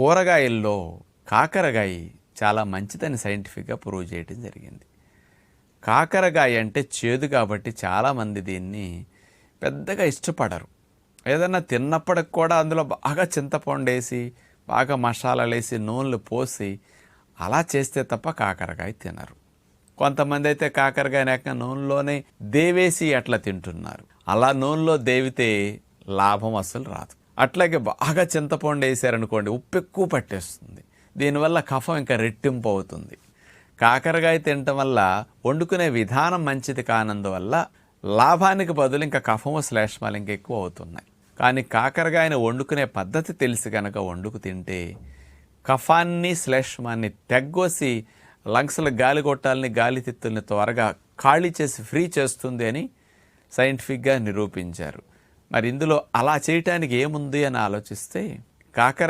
కూరగాయల్లో కాకరకాయ చాలా మంచిదని సైంటిఫిక్గా ప్రూవ్ చేయడం జరిగింది. కాకరకాయ అంటే చేదు కాబట్టి చాలామంది దీన్ని పెద్దగా ఇష్టపడరు. ఏదన్నా తిన్నప్పటికి కూడా అందులో బాగా చింతపండు వేసి బాగా మసాలాలు వేసి నూనెలు పోసి అలా చేస్తే తప్ప కాకరకాయ తినరు. కొంతమంది అయితే కాకరకాయ నూనెలోనే దేవేసి అట్లా తింటున్నారు. అలా నూనెలో దేవితే లాభం అసలు రాదు. అట్లాగే బాగా చింతపండు వేసారనుకోండి ఉప్పు ఎక్కువ పట్టేస్తుంది. దీనివల్ల కఫం ఇంకా రెట్టింపు అవుతుంది. కాకరకాయ తినటం వల్ల వండుకునే విధానం మంచిది కానందువల్ల లాభానికి బదులు ఇంకా కఫము శ్లేష్మాలు ఇంకా ఎక్కువ అవుతున్నాయి. కానీ కాకరకాయని వండుకునే పద్ధతి తెలిసి కనుక వండుకు తింటే కఫాన్ని శ్లేష్మాన్ని తెగ్గోసి లంగ్స్లో గాలి కొట్టాలని గాలి తిత్తుల్ని త్వరగా ఖాళీ చేసి ఫ్రీ చేస్తుంది అని సైంటిఫిక్గా నిరూపించారు. మరి ఇందులో అలా చేయటానికి ఏముంది అని ఆలోచిస్తే కాకర